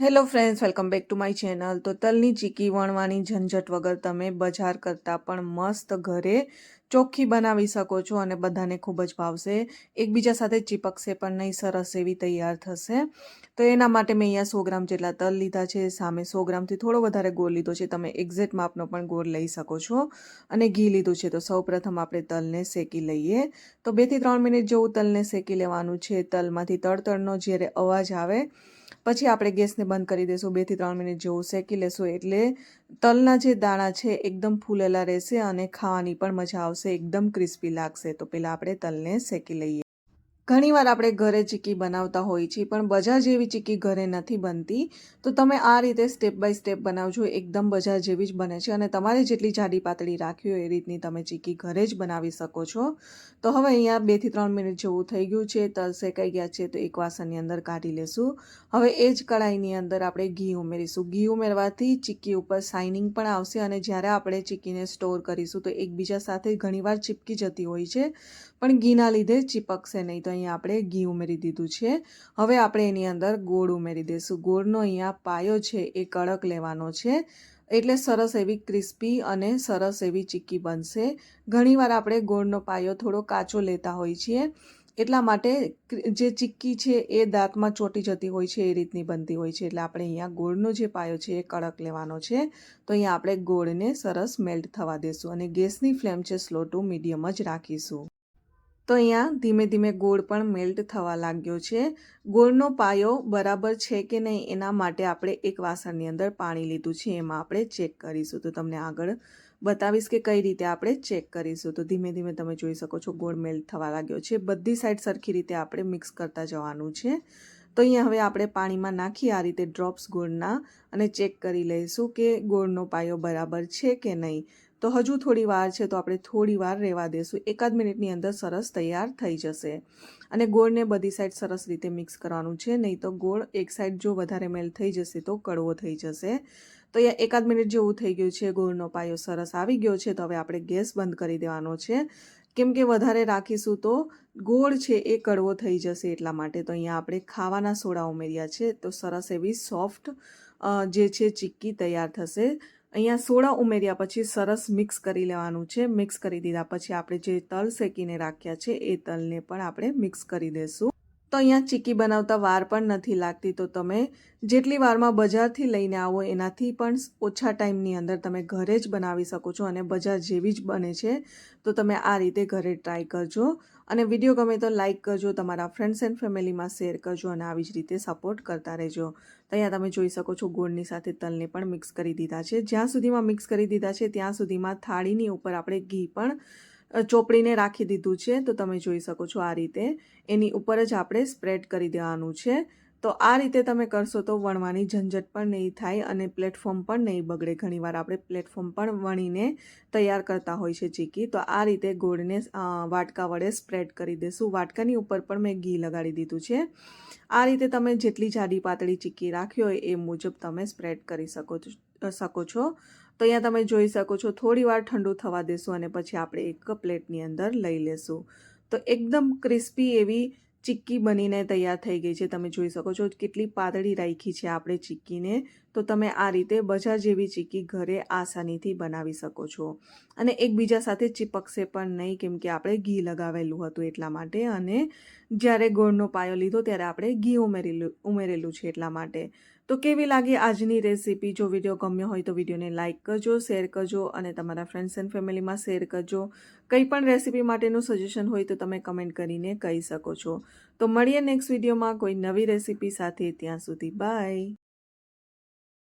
Hello friends welcome back to my channel તો તલની ચીકી વણવાની ઝંઝટ વગર તમે બજાર કરતાં પણ મસ્ત ઘરે ચોખ્ખી બનાવી શકો છો અને બધાને ખૂબ જ ભાવશે. એકબીજા સાથે ચીપકશે પણ નહીં, સરસ એવી તૈયાર થશે. તો એના માટે મેં અહીંયા સો ગ્રામ જેટલા તલ લીધા છે, સામે સો ગ્રામથી થોડો વધારે ગોળ લીધો છે. તમે એક્ઝેક્ટ માપનો પણ ગોળ લઈ શકો છો અને ઘી લીધું છે. તો સૌ પ્રથમ આપણે તલને શેકી લઈએ. તો બેથી ત્રણ મિનિટ જેવું તલને શેકી લેવાનું છે. તલમાંથી તળતળનો જ્યારે અવાજ આવે પછી આપણે ગેસને બંધ કરી દઈશું. બેથી ત્રણ મિનિટ જેવું શેકી લેશું એટલે તલના જે દાણા છે એકદમ ફૂલેલા રહેશે અને ખાવાની પણ મજા આવશે. એકદમ ક્રિસ્પી લાગશે. તો પહેલાં આપણે તલને શેકી લઈએ. ઘણીવાર આપણે ઘરે ચીકી બનાવતા હોઈએ છીએ, પણ બજાર જેવી ચીકી ઘરે નથી બનતી. તો તમે આ રીતે સ્ટેપ બાય સ્ટેપ બનાવજો, એકદમ બજાર જેવી જ બને છે. અને તમારે જેટલી જાડી પાતળી રાખવી હોય એ રીતની તમે ચીકી ઘરે જ બનાવી શકો છો. તો હવે અહીંયા બેથી ત્રણ મિનિટ જેવું થઈ ગયું છે તલ શેકાઈ ગયા છે, તો એક વાસણની અંદર કાઢી લેશું. હવે એ જ કઢાઈની અંદર આપણે ઘી ઉમેરીશું. ઘી ઉમેરવાથી ચીક્કી ઉપર શાઇનિંગ પણ આવશે અને જ્યારે આપણે ચીક્કીને સ્ટોર કરીશું તો એકબીજા સાથે ઘણીવાર ચીપકી જતી હોય છે. પણ ઘીના લીધે ચીપકશે નહીં. તો અહીંયા આપણે ઘી ઉમેરી દીધું છે. હવે આપણે એની અંદર ગોળ ઉમેરી દઈશું. ગોળનો અહીંયા પાયો છે એ કડક લેવાનો છે. એટલે સરસ એવી ક્રિસ્પી અને સરસ એવી ચીક્કી બનશે. ઘણીવાર આપણે ગોળનો પાયો થોડો કાચો લેતા હોઈએ છીએ. એટલા માટે જે ચીક્કી છે એ દાંતમાં ચોટી જતી હોય છે એ રીતની બનતી હોય છે. એટલે આપણે અહીંયા ગોળનો જે પાયો છે એ કડક લેવાનો છે. તો અહીંયા આપણે ગોળને સરસ મેલ્ટ થવા દેશું અને ગેસની ફ્લેમ છે સ્લો ટુ મીડિયમ જ રાખીશું. તો અહીંયા ધીમે ધીમે ગોળ પણ મેલ્ટ થવા લાગ્યો છે. ગોળનો પાયો બરાબર છે કે નહીં એના માટે આપણે એક વાસણની અંદર પાણી લીધું છે, એમાં આપણે ચેક કરીશું. તો તમને આગળ બતાવીશ કે કઈ રીતે આપણે ચેક કરીશું. તો ધીમે ધીમે તમે જોઈ શકો છો ગોળ મેલ્ટ થવા લાગ્યો છે. બધી સાઈડ સરખી રીતે આપણે મિક્સ કરતા જવાનું છે. તો અહીંયા હવે આપણે પાણીમાં નાખી આ રીતે ડ્રોપ્સ ગોળના અને ચેક કરી લઈશું કે ગોળનો પાયો બરાબર છે કે નહીં. તો હજુ થોડી વાર છે, તો આપણે થોડી વાર રહેવા દેશું. એકાદ મિનિટની અંદર સરસ તૈયાર થઈ જશે. અને ગોળને બધી સાઈડ સરસ રીતે મિક્સ કરવાનું છે, નહીં તો ગોળ એક સાઈડ જો વધારે મેલ થઈ જશે તો કડવો થઈ જશે. તો અહીંયા એકાદ મિનિટ જેવું થઈ ગયું છે, ગોળનો પાયો સરસ આવી ગયો છે, તો હવે આપણે ગેસ બંધ કરી દેવાનો છે. કેમ કે વધારે રાખીશું તો ગોળ છે એ કડવો થઈ જશે એટલા માટે. તો અહીંયા આપણે ખાવાના સોડા ઉમેર્યા છે, તો સરસ એવી સોફ્ટ જે છે ચીક્કી તૈયાર થશે. અહીંયા સોડા ઉમેર્યા પછી સરસ મિક્સ કરી લેવાનું છે. મિક્સ કરી દીધા પછી આપણે જે તલ શેકીને રાખ્યા છે એ તલને પણ આપણે મિક્સ કરી દઈશું તો અહીંયા ચીકી બનાવતા વાર પણ નથી લાગતી. તો તમે જેટલી વારમાં બજારથી લઈને આવો એનાથી પણ ઓછા ટાઈમની અંદર તમે ઘરે જ બનાવી શકો છો અને બજાર જેવી જ બને છે. તો તમે આ રીતે ઘરે ટ્રાય કરજો અને વીડિયો ગમે તો લાઇક કરજો, તમારા ફ્રેન્ડ્સ એન્ડ ફેમિલીમાં શેર કરજો અને આવી જ રીતે સપોર્ટ કરતા રહેજો. તો અહીંયા તમે જોઈ શકો છો ગોળની સાથે તલને પણ મિક્સ કરી દીધા છે. જ્યાં સુધીમાં મિક્સ કરી દીધા છે, ત્યાં સુધીમાં થાળીની ઉપર આપણે ઘી પણ ચોપડીને રાખી દીધું છે, તો તમે જોઈ શકો છો આ રીતે. એની ઉપર જ આપણે સ્પ્રેડ કરી દેવાનું છે. તો આ રીતે તમે કરશો તો વણવાની ઝંઝટ પણ નહીં થાય અને પ્લેટફોર્મ પણ નહીં બગડે. ઘણીવાર આપણે પ્લેટફોર્મ પણ વણીને તૈયાર કરતા હોય છે ચીકી. તો આ રીતે ગોળને વાટકા વડે સ્પ્રેડ કરી દેશું. વાટકાની ઉપર પણ મેં ઘી લગાડી દીધું છે. આ રીતે તમે જેટલી જાડી પાતળી ચીકી રાખી હોય એ મુજબ તમે સ્પ્રેડ કરી શકો શકો છો. તો અહીંયા તમે જોઈ શકો છો થોડી વાર ઠંડુ થવા દેશું અને પછી આપણે એક પ્લેટની અંદર લઈ લેશું. તો એકદમ ક્રિસ્પી એવી ચીક્કી બનીને તૈયાર થઈ ગઈ છે. તમે જોઈ શકો છો કેટલી પાતળી રાખી છે આપણે ચીક્કીને. તો તમે આ રીતે બજાર જેવી ચીક્કી ઘરે આસાનીથી બનાવી શકો છો. અને એકબીજા સાથે ચીપકશે પણ નહીં, કેમ કે આપણે ઘી લગાવેલું હતું એટલા માટે. અને જ્યારે ગોળનો પાયો લીધો ત્યારે આપણે ઘી ઉમેરેલું ઉમેરેલું છે એટલા માટે. તો કેવી લાગી આજની રેસીપી? જો વીડિયો ગમ્યો હોય તો વિડીયોને લાઇક કરજો, શેર કરજો અને તમારા ફ્રેન્ડ્સ એન્ડ ફેમિલીમાં શેર કરજો. કંઈ પણ રેસીપી માટેનું સજેશન હોય તો તમે કમેન્ટ કરીને કહી શકો છો. તો મળીએ નેક્સ્ટ વિડીયોમાં કોઈ નવી રેસીપી સાથે. ત્યાં સુધી બાય